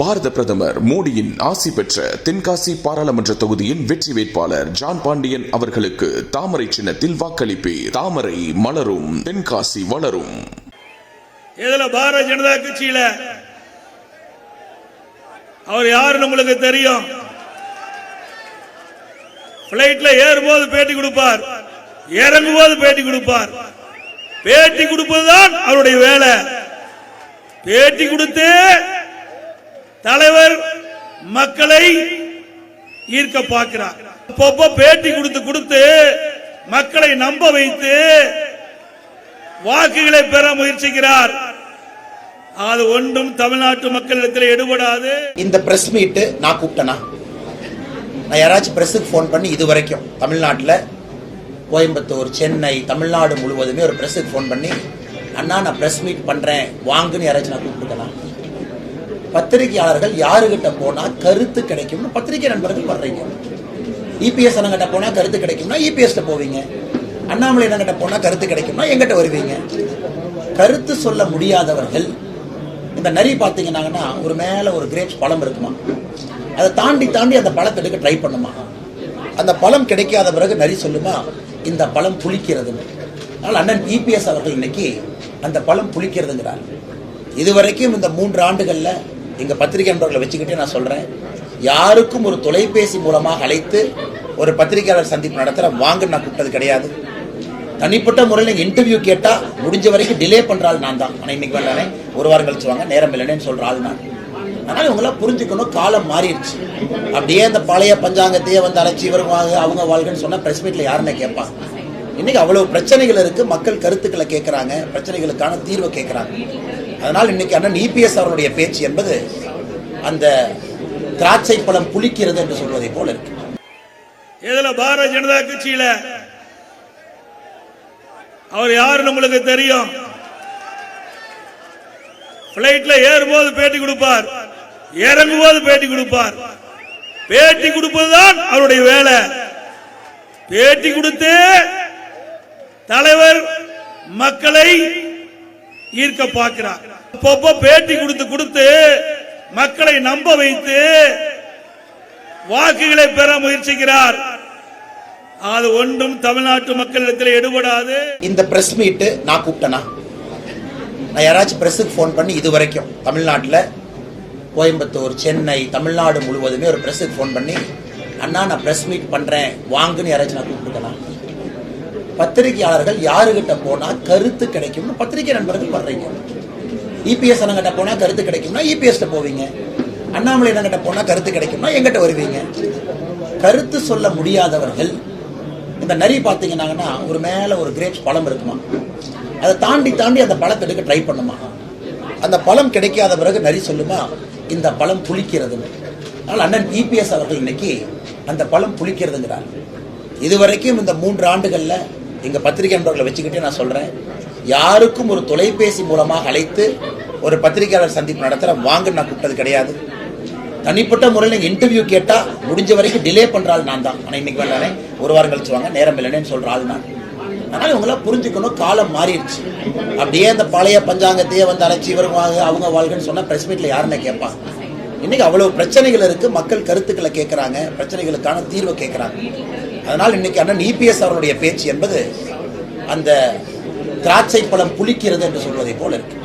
பாரத பிரதமர் மோடியின் ஆசி பெற்ற தென்காசி பாராளுமன்ற தொகுதியின் வெற்றி வேட்பாளர் ஜான் பாண்டியன் அவர்களுக்கு தாமரை சின்னத்தில் வாக்களிப்பு தாமரை மலரும் தென்காசி வளரும். இதுல பாரதிய ஜனதா கட்சியில அவர் யாருன்னு உங்களுக்கு தெரியும்? பிளைட்ல ஏறும்போது பேட்டி கொடுப்பார். இறங்கும் போது பேட்டி கொடுப்பார். பேட்டி கொடுப்பதுதான் அவருடைய வேலை. பேட்டி கொடுத்து தலைவர் மக்களை ஈர்க்க பார்க்கிறார். அப்பப்போ பேட்டி கொடுத்து கொடுத்து மக்களை நம்ப வைத்து வாக்குகளை பெற முயற்சிக்கிறார். அது ஒன்றும் தமிழ்நாட்டு மக்களிடத்தில் எடுபடாது. இந்த பிரஸ் மீட்டு நான் கூப்பிட்டேனா? நான் யாராச்சும் பிரஸுக்கு ஃபோன் பண்ணி இது வரைக்கும் தமிழ்நாட்டில் கோயம்புத்தூர் சென்னை தமிழ்நாடு முழுவதுமே ஒரு பிரஸுக்கு ஃபோன் பண்ணி அண்ணா நான் பிரஸ் மீட் பண்ணுறேன் வாங்குன்னு யாராச்சும் நான் கூப்பிட்டுட்டேனா பத்திரிகையாளர்கள் யாருகிட்ட போனால் கருத்து கிடைக்கும்னு பத்திரிகை நண்பர்கள் வர்றீங்க. இபிஎஸ் அண்ணங்கிட்ட போனால் கருத்து கிடைக்கும்னா இபிஎஸ்கிட்ட போவீங்க. அண்ணாமலை அண்ணங்கிட்ட போனால் கருத்து கிடைக்கும்னா எங்கிட்ட வருவீங்க. கருத்து சொல்ல முடியாதவர்கள் இந்த நரி பார்த்தீங்கன்னாங்கன்னா ஒரு மேலே ஒரு கிரேப்ஸ் பழம் இருக்குமா? அதை தாண்டி தாண்டி அந்த பழத்தை எடுக்க ட்ரை பண்ணுமா? அந்த பழம் கிடைக்காத பிறகு நரி சொல்லுமா? இந்த பழம் புளிக்கிறதுன்னு. அதனால் அண்ணன் இபிஎஸ் அவர்கள் இன்னைக்கு அந்த பழம் புளிக்கிறதுங்கிறார். இதுவரைக்கும் இந்த மூன்று ஆண்டுகளில் எங்கள் பத்திரிகை நண்பர்களை வச்சுக்கிட்டே நான் சொல்கிறேன் யாருக்கும் ஒரு தொலைபேசி மூலமாக அழைத்து ஒரு பத்திரிகையாளர் சந்திப்பு நடத்துகிற வாங்க நான் கூப்பிட்டது கிடையாது. தனிப்பட்ட முறையில் நீங்கள் இன்டர்வியூ கேட்டால் முடிஞ்ச வரைக்கும் டிலே பண்ணுற ஆள் நான் தான். ஆனால் இன்னைக்கு வேண்டானே ஒரு வாரம் கழிச்சு வாங்க நேரம் இல்லைன்னு சொல்கிற ஆள் நான். அதனால் இவங்களாம் புரிஞ்சுக்கணும் காலம் மாறிடுச்சு. அப்படியே அந்த பழைய பஞ்சாங்கத்தையே வந்து அழைச்சி இவர் வாங்க அவங்க வாழ்கன்னு சொன்னால் ப்ரெஸ் மீட்டில் யாருன்னு கேட்பாங்க. இன்றைக்கி அவ்வளோ பிரச்சனைகள் இருக்குது மக்கள் கருத்துக்களை கேட்குறாங்க பிரச்சனைகளுக்கான தீர்வை கேட்குறாங்க அதனால் இன்னைக்கு அண்ணன் இபிஎஸ் அவருடைய பேச்சு என்பது அந்த திராட்சை பழம் புளிக்கிறது என்று சொல்வதை போல இருக்கு. இதுல பாரதிய ஜனதா கட்சியில? அவர் யாரு நம்மளுக்கு தெரியும்? பிளைட்ல ஏறும்போது பேட்டி கொடுப்பார். இறங்கும் போது பேட்டி கொடுப்பார். பேட்டி கொடுப்பதுதான் அவருடைய வேலை. பேட்டி கொடுத்து தலைவர் மக்களை ஈர்க்க பார்க்கிறார். அப்பப்போ பேட்டி கொடுத்து கொடுத்து மக்களை நம்ப வைத்து வாக்குகளை பெற முயற்சிக்கிறார். அது ஒன்றும் தமிழ்நாட்டு மக்களிடத்தில் எடுபடாது. இந்த பிரஸ் மீட்டு நான் கூப்பிட்டேனா? நான் யாராச்சும் பிரஸுக்கு ஃபோன் பண்ணி இது வரைக்கும் தமிழ்நாட்டில் கோயம்புத்தூர் சென்னை தமிழ்நாடு முழுவதுமே ஒரு பிரஸுக்கு ஃபோன் பண்ணி அண்ணா நான் பிரஸ் மீட் பண்ணுறேன் வாங்குன்னு யாராச்சும் நான் கூப்பிட்டுக்கலாம் பத்திரிகையாளர்கள் யாருகிட்ட போனால் கருத்து கிடைக்கும்னு பத்திரிகை நண்பர்கள் வர்றீங்க. இபிஎஸ் அண்ணங்கிட்ட போனால் கருத்து கிடைக்கும்னா இபிஎஸ்ட போவீங்க. அண்ணாமலை அண்ணங்கிட்ட போனால் கருத்து கிடைக்கும்னா எங்கிட்ட வருவீங்க. கருத்து சொல்ல முடியாதவர்கள் இந்த நரி பார்த்தீங்கன்னாங்கன்னா ஒரு மேலே ஒரு கிரேப்ஸ் பழம் இருக்குமா? அதை தாண்டி தாண்டி அந்த பழத்தை எடுக்க ட்ரை பண்ணுமா? அந்த பழம் கிடைக்காத பிறகு நரி சொல்லுமா இந்த பழம் புளிக்கிறதுன்னு. அதனால் அண்ணன் இபிஎஸ் அவர்கள் இன்னைக்கு அந்த பழம் புளிக்கிறதுங்கிறார். இதுவரைக்கும் இந்த மூன்று ஆண்டுகளில் எங்கள் பத்திரிகை நண்பர்களை வச்சுக்கிட்டே நான் சொல்கிறேன் யாருக்கும் ஒரு தொலைபேசி மூலமாக அழைத்து ஒரு பத்திரிகையாளர் சந்திப்பு நடத்துகிற வாங்க நான் கூப்பிட்டது கிடையாது. தனிப்பட்ட முறையில் இன்டர்வியூ கேட்டால் முடிஞ்ச வரைக்கும் டிலே பண்ணுற ஆள் நான் தான். ஆனால் இன்னைக்கு வேண்டானே ஒரு வாரம் கழிச்சு வாங்க. நேரம் இல்லைன்னு சொல்கிற ஆள் நான். அதனால் இவங்களாம் புரிஞ்சுக்கணும். காலம் மாறிடுச்சு. அப்படியே அந்த பழைய பஞ்சாங்கத்தையே வந்து அழைச்சி இவர் வாங்க அவங்க வாழ்கன்னு சொன்னால் ப்ரெஸ் மீட்டில் யாருன்னு கேட்பாங்க இன்னைக்கு அவ்வளோ பிரச்சனைகள் இருக்குது மக்கள் கருத்துக்களை கேட்குறாங்க பிரச்சனைகளுக்கான தீர்வை கேட்குறாங்க அதனால் இன்னைக்கு அண்ணன் இபிஎஸ் அவருடைய பேச்சு என்பது அந்த திராட்சை பழம் புளிக்கிறது என்று சொல்வதை போல இருக்கு.